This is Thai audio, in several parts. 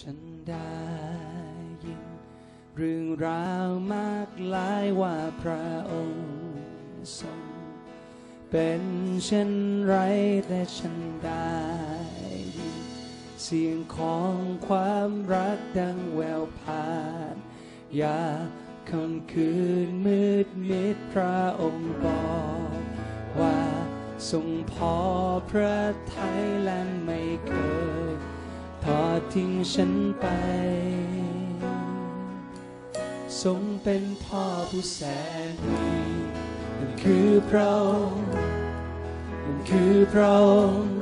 ฉันได้ยิน เรื่องราวมากหลายว่าพระองค์ทรงเป็นเช่นไรแต่ฉันได้ยิน เสียงของความรักดังแววผ่านอยาค่ำคืนมืดมิดพระองค์บอกว่าทรงพอพระทัยและไม่เคย อทิ้งฉันไป ทรงเป็นพ่อผู้แสนดีนั่นคือพระองค์นั่นคือพระองค์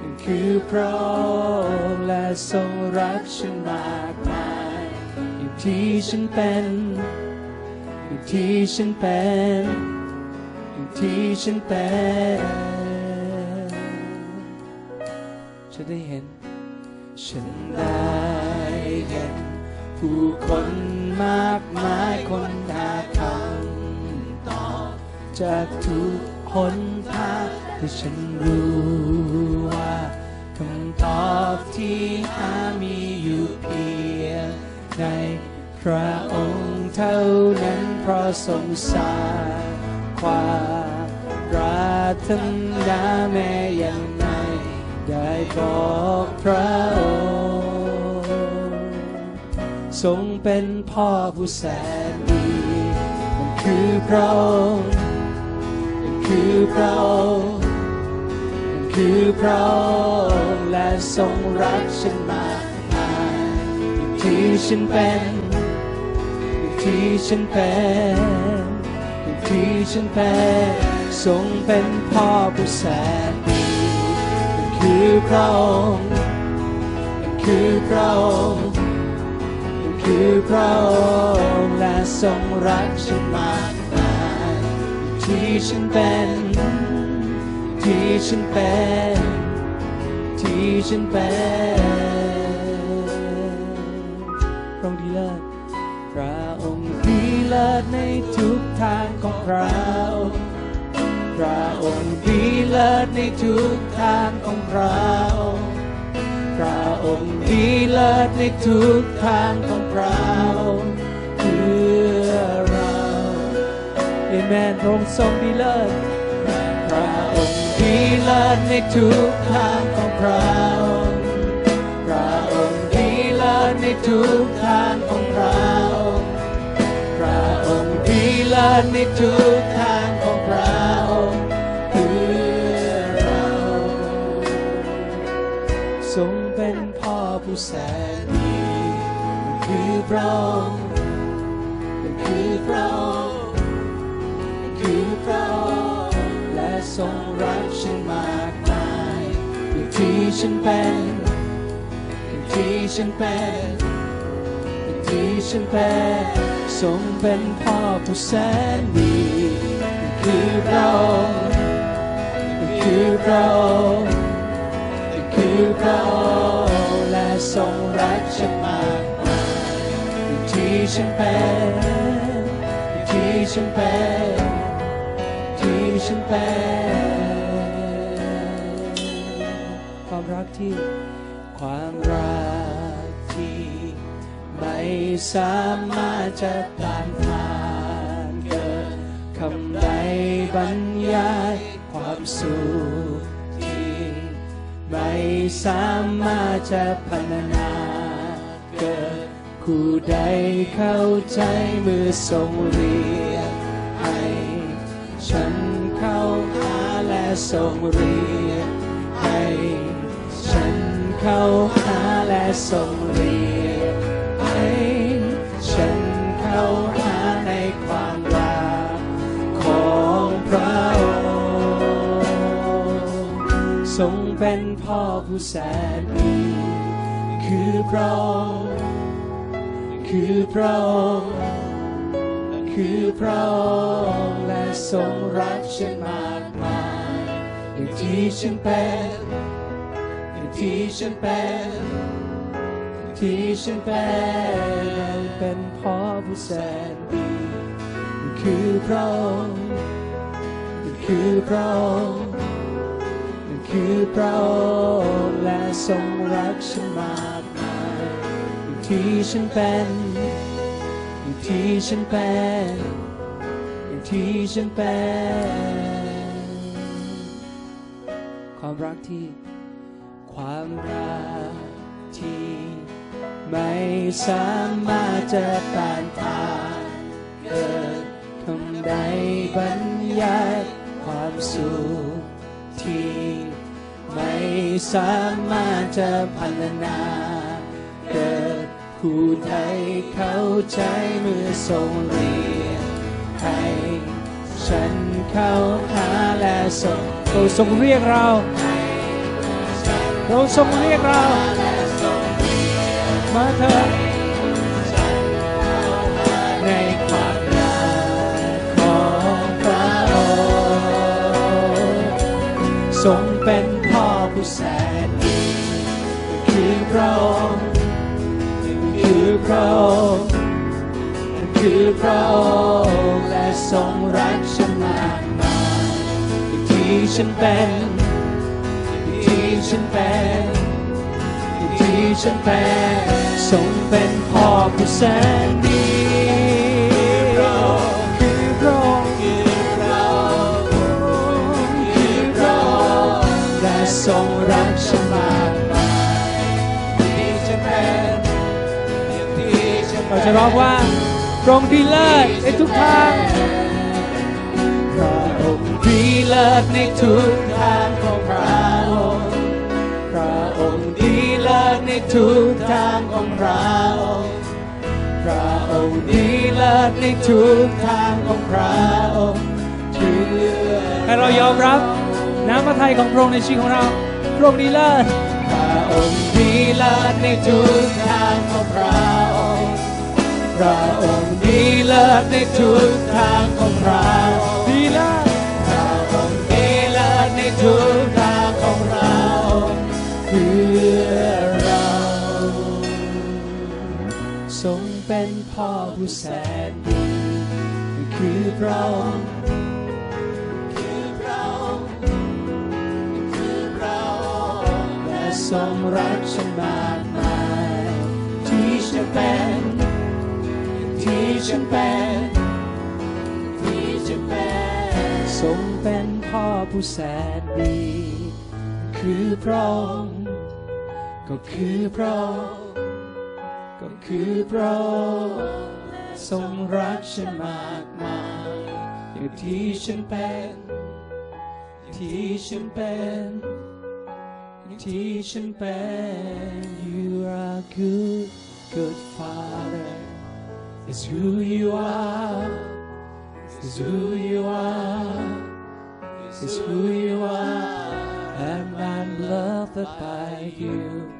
นั่นคือพระองค์และทรงรักฉันมากมายอย่างที่ฉันเป็นอย่างที่ฉันเป็นอย่างที่ฉันเป็นจะได้เห็น ฉันได้เห็นผู้คนมากมายคนหาคำตอบจากทุกหนทางแต่ฉันรู้ว่าคำตอบที่หามีอยู่เพียงในพระองค์เท่านั้นเพราะทรงสร้างความปรารถนาแม้ยัง ได้บอกพระองค์ทรงเป็นพ่อผู้แสนดีนั่นคือพระองค์นั่นคือพระองค์นั่นคือพระองค์และทรงรักฉันมากมายอย่างที่ฉันเป็นอย่างที่ฉันเป็นอย่างที่ฉันเป็นทรงเป็นพ่อผู้แสนดีนั่น คือพระองค์คือพระองค์คือพระองค์และทรงรักฉันมากมายที่ฉันเป็น ที่ฉันเป็น ที่ฉันเป็นพระองค์ดีเลิศพระองค์ดีเลิศในทุกทางของพระองค์ เลิศในทุกทางของพระองค์พระองค์ดีเลิศในทุกทางของพระองค์เพื่อเราเอเมนพระองค์ทรงดีเลิศพระองค์ดีเลิศในทุกทางของพระองค์พระองค์ดีเลิศในทุกทางของพระองค์พระองค์ดีเลิศในทุกทาง ทรงเป็นพ่อผู้แสนดีนั่นคือพระองค์นั่นคือพระองค์นั่นคือพระองค์และทรงรักฉันมากมายอย่างที่ฉันเป็นอย่างที่ฉันเป็นอย่างที่ฉันเป็นทรงเป็นพ่อผู้แสนดีนั่นคือพระองค์นั่นคือพระองค์ คือพระองค์และทรงรักฉันมากมายอย่างที่ฉันเป็นอย่างที่ฉันเป็นที่ฉันเป็นความรักที่ความรักที่ไม่สามารถจะต้านทานเกินคำใดบรรยายความสุข ไม่สามารถจะพัฒนาเกิดคู่ใดเข้าใจเมื่อทรงเรียกให้ฉันเข้าหาและทรงเรียกให้ฉันเข้าหาและทรงเรียก เป็นพ่อผู้แสนดีคือพระองค์คือพระองค์คือพระองค์และทรงรักฉันมากมายอย่างที่ฉันเป็นอย่างที่ฉันเป็นอย่างที่ฉันเป็นเป็นพ่อผู้แสนดีคือพระองค์คือพระองค์ คือพระองค์และทรงรักฉันมากมายที่ฉันเป็นอย่างที่ฉันเป็นอย่างที่ฉันเป็นความรักที่ ความรักที่ ไม่สามารถจะต้านทานเกิดคำใดบรรยายความสุขที่ ไม่สามารถจะพันนาเกิดผู้ใดเข้าใจเมื่อทรงเรียกให้ฉันเข้าหาและทรงโทรงเรียกเราเราทรงเรียกเรามาเถิดในความรักของพระองค์ทรงเป็น ผู้แสนดีคือพระองค์คือพระองค์คือพระองค์และทรงรักฉันมากมายที่ฉันเป็นที่ฉันเป็นที่ฉันเป็นทรงเป็นพ่อผู้แสนดี และทรงรักฉันมากมายที่ฉันเป็นที่ฉันเราจะร้องว่าพระองค์ดีเลิศในทุกทางพระองค์ดีเลิศในทุกทางของพระองค์พระองค์ดีเลิศในทุกทางของพระองค์พระองค์ดีเลิศในทุกทางของพระองค์ชื่อให้เรายอมรับ น้ำพระทัยของพระองค์ในชีวิตของเราพระองค์ดีเลิศพระองค์ดีเลิศในทุกทางของพระองค์พระองค์ดีเลิศในทุกทางของพระองค์ดีเลิศพระองค์ดีเลิศในทุกทางของเราเพื่อเราทรงเป็นพ่อผู้แสนดีคือพระองค์ ทรงรักฉันมากมายที่จะเป็นที่ฉันเป็นที่ฉันเป็นทรงเป็นพ่อผู้แสนดี คือพระองค์ก็คือพระองค์ก็คือพระองค์ทรงรักฉันมากมายอย่างที่ฉันเป็น ที่ฉันเป็น teaching bend. You are good, good Father. It's who you are. It's who you are. It's who you are. And I'm loved by you.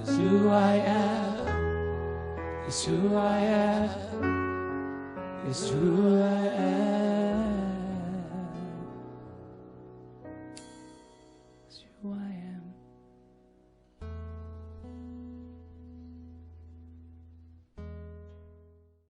It's who I am. It's who I am. It's who I am.